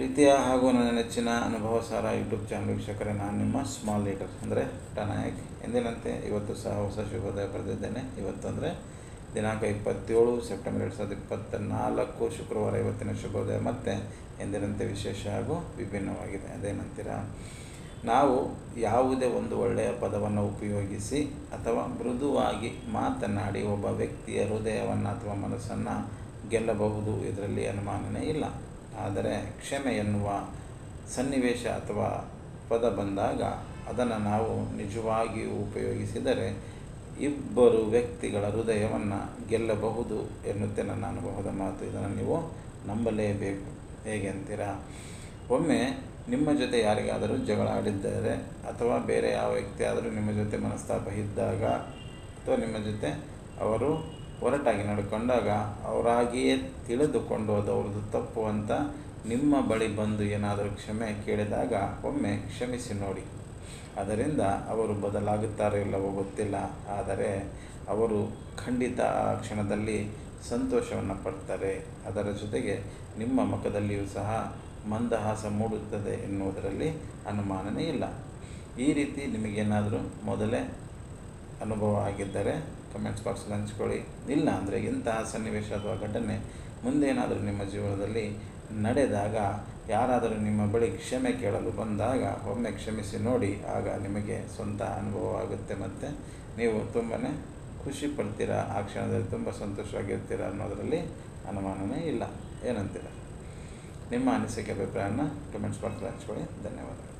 ಪ್ರೀತಿಯ ಹಾಗೂ ನನ್ನ ನೆಚ್ಚಿನ ಅನುಭವ ಸಾರ ಯೂಟ್ಯೂಬ್ ಚಾನಲ್ ವೀಕ್ಷಕರೇ, ನಾನು ನಿಮ್ಮ ಸ್ಮಾಲ್ ಲೀಡರ್ ಅಂದರೆ ಟನಾಯಕ್ ಎಂದಿನಂತೆ ಇವತ್ತು ಸಹ ಹೊಸ ಶುಭೋದಯ ಬರೆದಿದ್ದೇನೆ ಇವತ್ತು ಅಂದರೆ ದಿನಾಂಕ ಇಪ್ಪತ್ತೇಳು ಸೆಪ್ಟೆಂಬರ್ ಎರಡು ಸಾವಿರದ ಇಪ್ಪತ್ತ ನಾಲ್ಕು ಶುಕ್ರವಾರ ಇವತ್ತಿನ ಶುಭೋದಯ. ಮತ್ತೆ ಎಂದಿನಂತೆ ವಿಶೇಷ ಹಾಗೂ ವಿಭಿನ್ನವಾಗಿದೆ. ಅದೇನಂತೀರಾ ನಾವು ಯಾವುದೇ ಒಂದು ಒಳ್ಳೆಯ ಪದವನ್ನು ಉಪಯೋಗಿಸಿ ಅಥವಾ ಮೃದುವಾಗಿ ಮಾತನಾಡಿ ಒಬ್ಬ ವ್ಯಕ್ತಿಯ ಹೃದಯವನ್ನು ಅಥವಾ ಮನಸ್ಸನ್ನು ಗೆಲ್ಲಬಹುದು. ಇದರಲ್ಲಿ ಅನುಮಾನನೇ ಇಲ್ಲ. ಆದರೆ ಕ್ಷಮೆ ಎನ್ನುವ ಸನ್ನಿವೇಶ ಅಥವಾ ಪದ ಬಂದಾಗ ಅದನ್ನು ನಾವು ನಿಜವಾಗಿಯೂ ಉಪಯೋಗಿಸಿದರೆ ಇಬ್ಬರು ವ್ಯಕ್ತಿಗಳ ಹೃದಯವನ್ನು ಗೆಲ್ಲಬಹುದು ಎನ್ನುತ್ತೆ ನನ್ನ ಅನುಭವದ ಮಾತು. ಇದನ್ನು ನೀವು ನಂಬಲೇಬೇಕು. ಹೇಗೆ ಅಂತೀರಾ? ಒಮ್ಮೆ ನಿಮ್ಮ ಜೊತೆ ಯಾರಿಗಾದರೂ ಜಗಳ ಆಡಿದ್ದರೆ ಅಥವಾ ಬೇರೆ ಯಾವ ವ್ಯಕ್ತಿಯಾದರೂ ನಿಮ್ಮ ಜೊತೆ ಮನಸ್ತಾಪ ಇದ್ದಾಗ ಅಥವಾ ನಿಮ್ಮ ಜೊತೆ ಅವರು ಹೊರಟಾಗಿ ನಡ್ಕೊಂಡಾಗ ಅವರಾಗಿಯೇ ತಿಳಿದುಕೊಂಡು ಅದು ಅವ್ರದ್ದು ತಪ್ಪು ಅಂತ ನಿಮ್ಮ ಬಳಿ ಬಂದು ಏನಾದರೂ ಕ್ಷಮೆ ಕೇಳಿದಾಗ ಒಮ್ಮೆ ಕ್ಷಮಿಸಿ ನೋಡಿ. ಅದರಿಂದ ಅವರು ಬದಲಾಗುತ್ತಾರೋ ಇಲ್ಲವೋ ಗೊತ್ತಿಲ್ಲ, ಆದರೆ ಅವರು ಖಂಡಿತ ಆ ಕ್ಷಣದಲ್ಲಿ ಸಂತೋಷವನ್ನು ಪಡ್ತಾರೆ. ಅದರ ಜೊತೆಗೆ ನಿಮ್ಮ ಮುಖದಲ್ಲಿಯೂ ಸಹ ಮಂದಹಾಸ ಮೂಡುತ್ತದೆ ಎನ್ನುವುದರಲ್ಲಿ ಅನುಮಾನನೇ ಇಲ್ಲ. ಈ ರೀತಿ ನಿಮಗೇನಾದರೂ ಮೊದಲೇ ಅನುಭವ ಆಗಿದ್ದರೆ ಕಮೆಂಟ್ಸ್ ಬಾಕ್ಸಲ್ಲಿ ಹಂಚ್ಕೊಳ್ಳಿ. ಇಲ್ಲ ಅಂದರೆ ಇಂತಹ ಸನ್ನಿವೇಶ ಅಥವಾ ಘಟನೆ ಮುಂದೇನಾದರೂ ನಿಮ್ಮ ಜೀವನದಲ್ಲಿ ನಡೆದಾಗ, ಯಾರಾದರೂ ನಿಮ್ಮ ಬಳಿ ಕ್ಷಮೆ ಕೇಳಲು ಬಂದಾಗ ಒಮ್ಮೆ ಕ್ಷಮಿಸಿ ನೋಡಿ, ಆಗ ನಿಮಗೆ ಸ್ವಂತ ಅನುಭವ ಆಗುತ್ತೆ ಮತ್ತು ನೀವು ತುಂಬಾ ಖುಷಿ ಪಡ್ತೀರಾ, ಆ ಕ್ಷಣದಲ್ಲಿ ತುಂಬ ಸಂತೋಷವಾಗಿರ್ತೀರ ಅನ್ನೋದರಲ್ಲಿ ಅನುಮಾನವೇ ಇಲ್ಲ. ಏನಂತೀರ? ನಿಮ್ಮ ಅನಿಸಿಕೆ, ಅಭಿಪ್ರಾಯನ ಕಮೆಂಟ್ಸ್ ಬಾಕ್ಸಲ್ಲಿ ಹಂಚ್ಕೊಳ್ಳಿ. ಧನ್ಯವಾದಗಳು.